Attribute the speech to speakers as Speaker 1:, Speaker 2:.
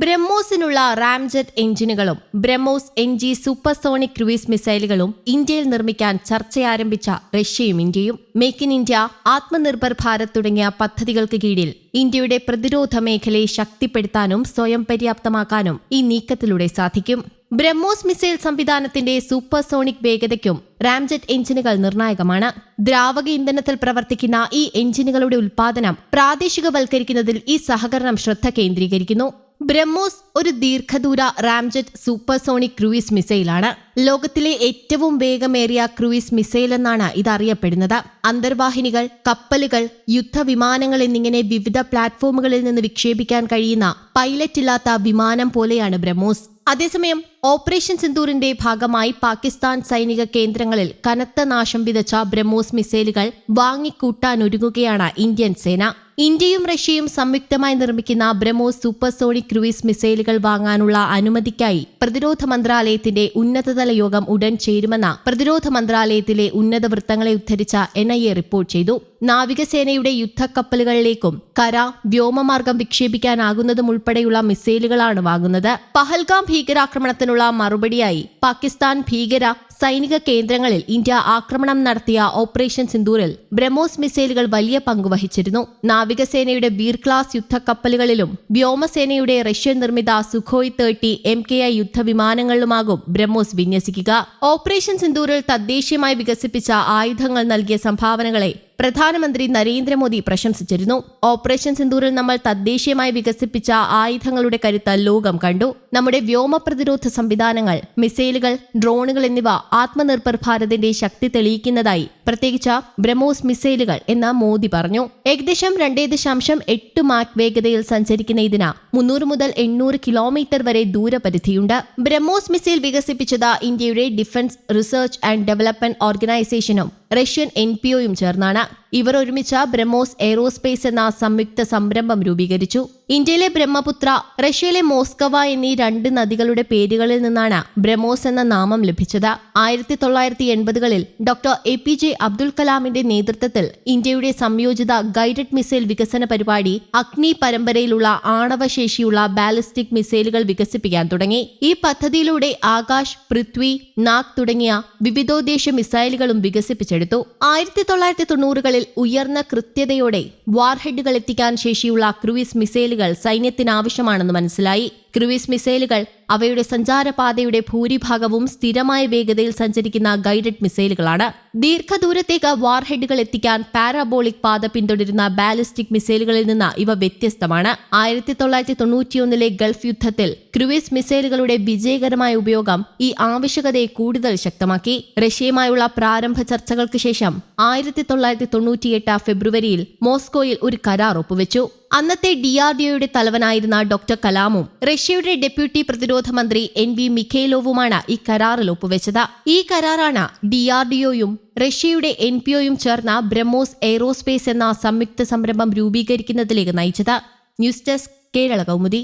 Speaker 1: ബ്രഹ്മോസിനുള്ള ramjet എഞ്ചിനുകളും BrahMos N G supersonic cruise മിസൈലുകളും ഇന്ത്യയിൽ നിർമ്മിക്കാൻ ചർച്ചയാരംഭിച്ച റഷ്യയും ഇന്ത്യയും make in India Atmanirbhar Bharat തുടങ്ങിയ പദ്ധതികൾക്ക് കീഴിൽ ഇന്ത്യയുടെ പ്രതിരോധ മേഖലയെ ശക്തിപ്പെടുത്താനും സ്വയം പര്യാപ്തമാക്കാനും ഈ നീക്കത്തിലൂടെ സാധിക്കും. ബ്രഹ്മോസ് മിസൈൽ സംവിധാനത്തിന്റെ സൂപ്പർസോണിക് വേഗതയ്ക്കും റാംജെറ്റ് എഞ്ചിനുകൾ നിർണായകമാണ്. ദ്രാവക ഇന്ധനത്തിൽ പ്രവർത്തിക്കുന്ന ഈ എഞ്ചിനുകളുടെ ഉൽപാദനം പ്രാദേശികവൽക്കരിക്കുന്നതിൽ ഈ സഹകരണം ശ്രദ്ധ കേന്ദ്രീകരിക്കുന്നു. ബ്രഹ്മോസ് ഒരു ദീർഘദൂര റാംജെറ്റ് സൂപ്പർസോണിക് ക്രൂയിസ് മിസൈലാണ്. ലോകത്തിലെ ഏറ്റവും വേഗമേറിയ ക്രൂയിസ് മിസൈൽ എന്നാണ് ഇത് അറിയപ്പെടുന്നത് അന്തർവാഹിനികൾ കപ്പലുകൾ യുദ്ധവിമാനങ്ങൾ എന്നിങ്ങനെ വിവിധ പ്ലാറ്റ്ഫോമുകളിൽ നിന്ന് വിക്ഷേപിക്കാൻ കഴിയുന്ന പൈലറ്റ് ഇല്ലാത്ത വിമാനം പോലെയാണ് ബ്രഹ്മോസ്. അതേസമയം ഓപ്പറേഷൻ സിന്ദൂറിന്റെ ഭാഗമായി പാകിസ്ഥാൻ സൈനിക കേന്ദ്രങ്ങളിൽ കനത്ത നാശം വിതച്ച ബ്രഹ്മോസ് മിസൈലുകൾ വാങ്ങിക്കൂട്ടാനൊരുങ്ങുകയാണ് ഇന്ത്യൻ സേന. ഇന്ത്യയും റഷ്യയും സംയുക്തമായി നിർമ്മിക്കുന്ന ബ്രഹ്മോസ് സൂപ്പർസോണിക് ക്രൂയിസ് മിസൈലുകൾ വാങ്ങാനുള്ള അനുമതിക്കായി പ്രതിരോധ മന്ത്രാലയത്തിന്റെ ഉന്നതതല യോഗം ഉടൻ ചേരുമെന്ന് പ്രതിരോധ മന്ത്രാലയത്തിലെ ഉന്നത വൃത്തങ്ങളെ ഉദ്ധരിച്ച എൻ റിപ്പോർട്ട് ചെയ്തു. നാവികസേനയുടെ യുദ്ധക്കപ്പലുകളിലേക്കും കര വ്യോമമാർഗം വിക്ഷേപിക്കാനാകുന്നതും ഉൾപ്പെടെയുള്ള മിസൈലുകളാണ് വാങ്ങുന്നത്. പഹൽഗാം ഭീകരാക്രമണത്തിനുള്ള മറുപടിയായി പാകിസ്ഥാൻ ഭീകര സൈനിക കേന്ദ്രങ്ങളിൽ ഇന്ത്യ ആക്രമണം നടത്തിയ ഓപ്പറേഷൻ സിന്ദൂറിൽ ബ്രഹ്മോസ് മിസൈലുകൾ വലിയ പങ്കുവഹിച്ചിരുന്നു നാവികസേനയുടെ ബീർ ക്ലാസ് യുദ്ധക്കപ്പലുകളിലും വ്യോമസേനയുടെ റഷ്യൻ നിർമ്മിത Sukhoi thirty M K I യുദ്ധവിമാനങ്ങളിലുമാകും BrahMos വിന്യസിക്കുക. ഓപ്പറേഷൻ സിന്ദൂറിൽ തദ്ദേശീയമായി വികസിപ്പിച്ച ആയുധങ്ങൾ നൽകിയ സംഭാവനകളെ പ്രധാനമന്ത്രി നരേന്ദ്രമോദി പ്രശംസിച്ചിരുന്നു. ഓപ്പറേഷൻ സിന്ദൂരിൽ നമ്മൾ തദ്ദേശീയമായി വികസിപ്പിച്ച ആയുധങ്ങളുടെ കരുത്ത് ലോകം കണ്ടു. നമ്മുടെ വ്യോമ പ്രതിരോധ സംവിധാനങ്ങൾ മിസൈലുകൾ ഡ്രോണുകൾ എന്നിവ ആത്മനിർഭർ ഭാരതിന്റെ ശക്തി തെളിയിക്കുന്നതായി പ്രത്യേകിച്ച് ബ്രഹ്മോസ് മിസൈലുകൾ എന്ന് മോദി പറഞ്ഞു. ഏകദേശം രണ്ടേ ദശാംശം എട്ട് മാക് വേഗതയിൽ സഞ്ചരിക്കുന്ന ഇതിന് മുന്നൂറ് മുതൽ എണ്ണൂറ് കിലോമീറ്റർ വരെ ദൂരപരിധിയുണ്ട്. ബ്രഹ്മോസ് മിസൈൽ വികസിപ്പിച്ചത് ഇന്ത്യയുടെ ഡിഫൻസ് റിസർച്ച് ആൻഡ് ഡെവലപ്മെന്റ് ഓർഗനൈസേഷനും റഷ്യൻ എൻ പി ഒയും ചേർന്നാണ്. that. ഇവർ ഒരുമിച്ച് ബ്രഹ്മോസ് എയ്റോസ്പേസ് എന്ന സംയുക്ത സംരംഭം രൂപീകരിച്ചു. ഇന്ത്യയിലെ ബ്രഹ്മപുത്ര റഷ്യയിലെ മോസ്കവ എന്നീ രണ്ട് നദികളുടെ പേരുകളിൽ നിന്നാണ് ബ്രഹ്മോസ് എന്ന നാമം ലഭിച്ചത്. ആയിരത്തി തൊള്ളായിരത്തി എൺപതുകളിൽ doctor A P J Abdul കലാമിന്റെ നേതൃത്വത്തിൽ ഇന്ത്യയുടെ സംയോജിത ഗൈഡഡ് മിസൈൽ വികസന പരിപാടി അഗ്നി പരമ്പരയിലുള്ള ആണവശേഷിയുള്ള ബാലിസ്റ്റിക് മിസൈലുകൾ വികസിപ്പിക്കാൻ തുടങ്ങി. ഈ പദ്ധതിയിലൂടെ ആകാശ് പൃഥ്വി നാഗ് തുടങ്ങിയ വിവിധോദ്ദേശ മിസൈലുകളും വികസിപ്പിച്ചെടുത്തു. ആയിരത്തി തൊള്ളായിരത്തി തൊണ്ണൂറുകളിൽ ഉയർന്ന കൃത്യതയോടെ വാർഹെഡുകൾ എത്തിക്കാൻ ശേഷിയുള്ള ക്രൂയിസ് മിസൈലുകൾ സൈന്യത്തിനാവശ്യമാണെന്ന് മനസ്സിലായി. ക്രൂയിസ് മിസൈലുകൾ അവയുടെ സഞ്ചാരപാതയുടെ ഭൂരിഭാഗവും സ്ഥിരമായ വേഗതയിൽ സഞ്ചരിക്കുന്ന ഗൈഡഡ് മിസൈലുകളാണ്. ദീർഘദൂരത്തേക്ക് വാർഹെഡുകൾ എത്തിക്കാൻ പാരാബോളിക് പാത പിന്തുടരുന്ന ബാലിസ്റ്റിക് മിസൈലുകളിൽ നിന്ന് ഇവ വ്യത്യസ്തമാണ്. ആയിരത്തി തൊള്ളായിരത്തി തൊണ്ണൂറ്റിയൊന്നിലെ ഗൾഫ് യുദ്ധത്തിൽ ക്രൂയിസ് മിസൈലുകളുടെ വിജയകരമായ ഉപയോഗം ഈ ആവശ്യകതയെ കൂടുതൽ ശക്തമാക്കി. റഷ്യയുമായുള്ള പ്രാരംഭ ചർച്ചകൾക്ക് ശേഷം ആയിരത്തി തൊള്ളായിരത്തി തൊണ്ണൂറ്റിയെട്ട് ഫെബ്രുവരിയിൽ മോസ്കോയിൽ ഒരു കരാർ ഒപ്പുവെച്ചു. അന്നത്തെ ഡി ആർ ഡി ഒയുടെ തലവനായിരുന്ന ഡോക്ടർ കലാമും റഷ്യയുടെ ഡെപ്യൂട്ടി പ്രതിരോധ മന്ത്രി എൻ വി മിഖേലോവുമാണ് ഈ കരാറിൽ ഒപ്പുവെച്ചത്. ഈ കരാറാണ് ഡി ആർ ഡി ഒയും റഷ്യയുടെ എൻ പി ഒയും ചേർന്ന ബ്രഹ്മോസ് എയ്റോസ്പേസ് എന്ന സംയുക്ത സംരംഭം രൂപീകരിക്കുന്നതിലേക്ക് നയിച്ചത്. News desk Kerala Kaumudi.